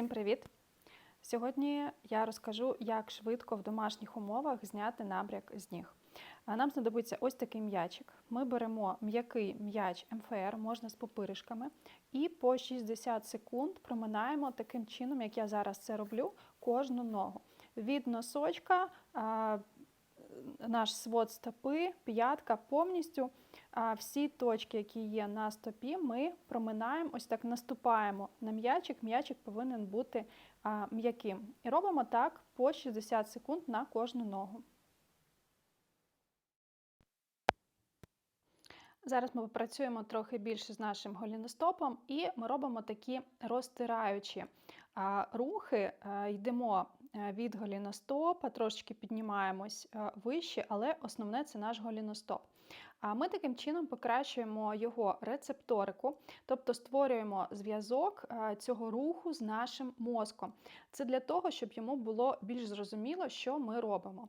Всім привіт! Сьогодні я розкажу, як швидко в домашніх умовах зняти набряк з ніг. Нам знадобиться ось такий м'ячик. Ми беремо м'який м'яч МФР, можна з попиришками, і по 60 секунд проминаємо таким чином, як я зараз це роблю, кожну ногу. Від носочка наш свод стопи, п'ятка повністю. Всі точки, які є на стопі, ми проминаємо, ось так наступаємо на м'ячик. М'ячик повинен бути м'яким. І робимо так по 60 секунд на кожну ногу. Зараз ми попрацюємо трохи більше з нашим голіностопом, і ми робимо такі розтираючі рухи. Йдемо від голіностопа, трошечки піднімаємось е, вище, але основне це наш голіностоп. А ми таким чином покращуємо його рецепторику, тобто створюємо зв'язок е, цього руху з нашим мозком. Це для того, щоб йому було більш зрозуміло, що ми робимо.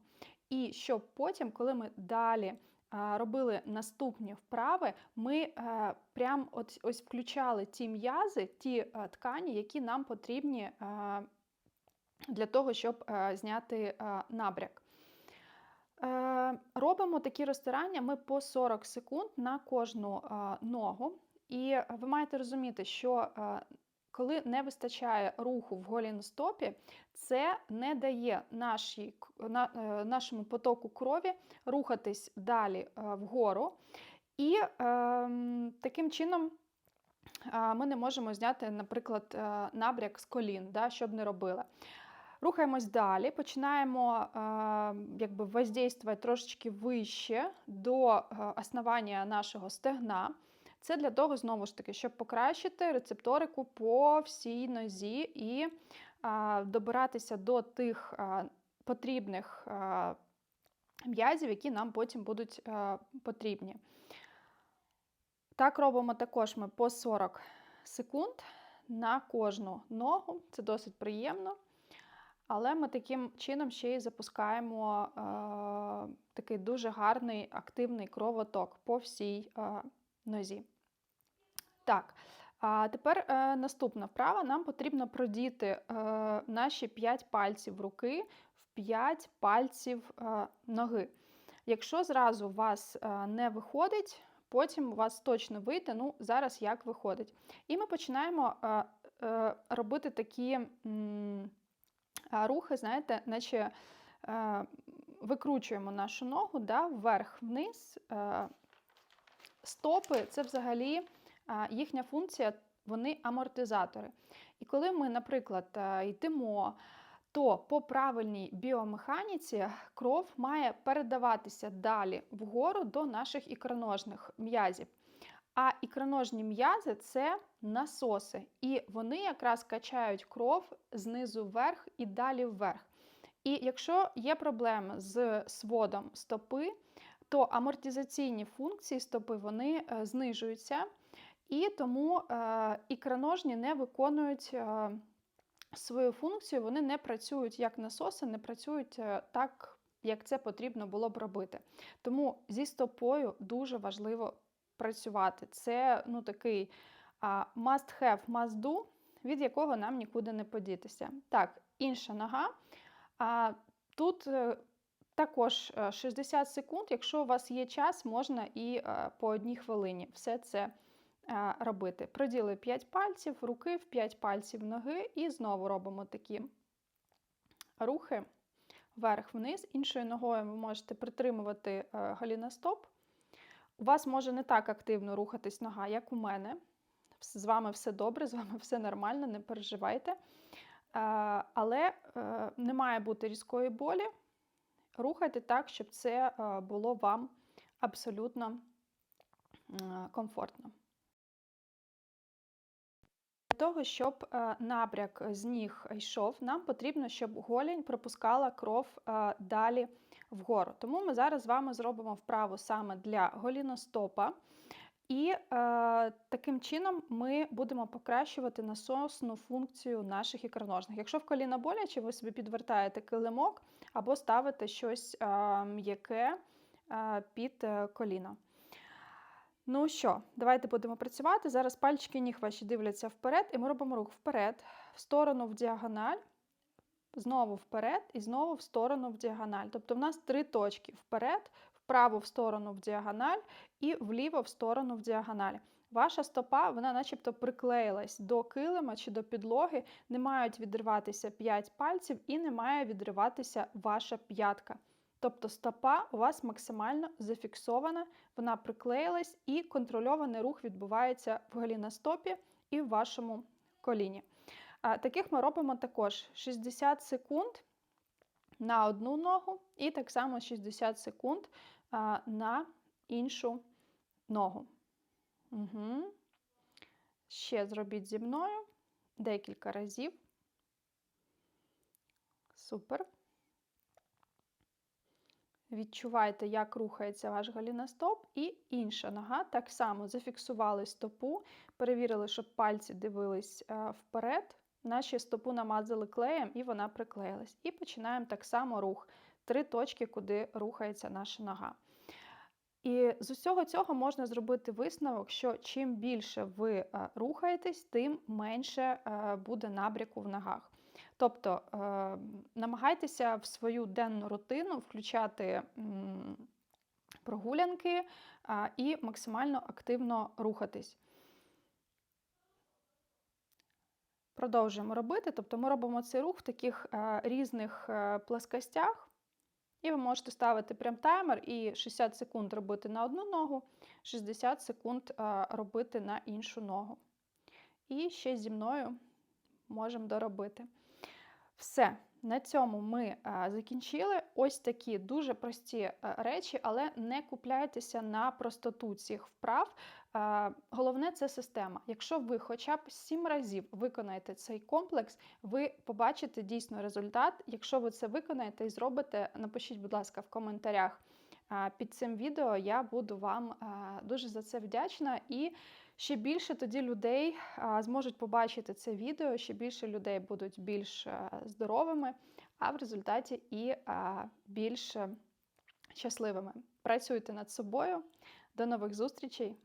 І щоб потім, коли ми далі робили наступні вправи, ми е, прям от, ось включали ті м'язи, ті е, ткані, які нам потрібні е, для того, щоб е, зняти е, набряк. Е, Робимо такі розтирання ми по 40 секунд на кожну ногу. І ви маєте розуміти, що коли не вистачає руху в голіностопі, це не дає нашій, нашому потоку крові рухатись далі вгору. І е, таким чином ми не можемо зняти, наприклад, набряк з колін, да, що не робили. Рухаємось далі, починаємо якби воздействувати трошечки вище до е, основання нашого стегна. Це для того, знову ж таки, щоб покращити рецепторику по всій нозі і е, добиратися до тих потрібних м'язів, які нам потім будуть потрібні. Так робимо також ми по 40 секунд на кожну ногу. Це досить приємно. Але ми таким чином ще й запускаємо е, такий дуже гарний активний кровоток по всій е, нозі. Так, а тепер е, наступна вправа. Нам потрібно продіти е, наші 5 пальців руки в 5 пальців е, ноги. Якщо зразу у вас е, не виходить, потім у вас точно вийде, ну зараз як виходить. І ми починаємо е, е, робити такі. м, рухи, знаєте, наче е, викручуємо нашу ногу да, вверх-вниз. Е, стопи це взагалі е, їхня функція, вони амортизатори. І коли ми, наприклад, е, йдемо, то по правильній біомеханіці кров має передаватися далі вгору до наших ікроножних м'язів. А ікроножні м'язи це насоси, і вони якраз качають кров знизу вверх і далі вверх. І якщо є проблеми з сводом стопи, то амортизаційні функції стопи вони е, знижуються, і тому е, ікроножні не виконують е, свою функцію, вони не працюють як насоси, не працюють так, як це потрібно було б робити. Тому зі стопою дуже важливо працювати. Це ну, такий must have, must do, від якого нам нікуди не подітися. Так, інша нога. А, Тут е, також е, 60 секунд. Якщо у вас є час, можна і е, по одній хвилині все це е, робити. Проділи 5 пальців, руки в 5 пальців ноги, і знову робимо такі рухи вверх-вниз. Іншою ногою ви можете притримувати е, голіностоп. У вас може не так активно рухатись нога, як у мене. З вами все добре, з вами все нормально, не переживайте. Е, Але е, не має бути різкої болі. Рухайте так, щоб це е, було вам абсолютно комфортно. Для того, щоб набряк з ніг йшов, нам потрібно, щоб голінь пропускала кров далі вгору. Тому ми зараз з вами зробимо вправу саме для голіностопа. І е, таким чином ми будемо покращувати насосну функцію наших ікроножних. Якщо в коліна боляче, ви собі підвертаєте килимок або ставите щось е, м'яке е, під е, коліно. Ну що, давайте будемо працювати. Зараз пальчики ніг ваші дивляться вперед, і ми робимо рух вперед, в сторону в діагональ, знову вперед і знову в сторону в діагональ. Тобто в нас три точки: вперед, вправо в сторону в діагональ і вліво в сторону в діагональ. Ваша стопа, вона начебто приклеїлась до килима чи до підлоги, не мають відриватися 5 пальців і не має відриватися ваша п'ятка. Тобто стопа у вас максимально зафіксована, вона приклеїлась і контрольований рух відбувається в голіностопі і в вашому коліні. Таких ми робимо також 60 секунд на одну ногу, і так само 60 секунд на іншу ногу. Угу. Ще зробіть зі мною декілька разів. Супер. Відчувайте, як рухається ваш голіностоп, і інша нога. Так само зафіксували стопу, перевірили, щоб пальці дивились вперед, наші стопу намазали клеєм і вона приклеїлась. І починаємо так само рух. Три точки, куди рухається наша нога. І з усього цього можна зробити висновок, що чим більше ви е, рухаєтесь, тим менше е, буде набряку в ногах. Тобто е, намагайтеся в свою денну рутину включати прогулянки і максимально активно рухатись. Продовжуємо робити, тобто ми робимо цей рух в таких різних плоскостях. І ви можете ставити прям таймер і 60 секунд робити на одну ногу, 60 секунд робити на іншу ногу. І ще зі мною можемо доробити. Все, на цьому ми закінчили. Ось такі дуже прості речі, але не купляйтеся на простоту цих вправ. Головне це система. Якщо ви хоча б 7 разів виконаєте цей комплекс, ви побачите дійсно результат. Якщо ви це виконаєте і зробите, напишіть, будь ласка, в коментарях під цим відео. Я буду вам дуже за це вдячна. І ще більше тоді людей зможуть побачити це відео, ще більше людей будуть більш здоровими, а в результаті і більш щасливими. Працюйте над собою. До нових зустрічей!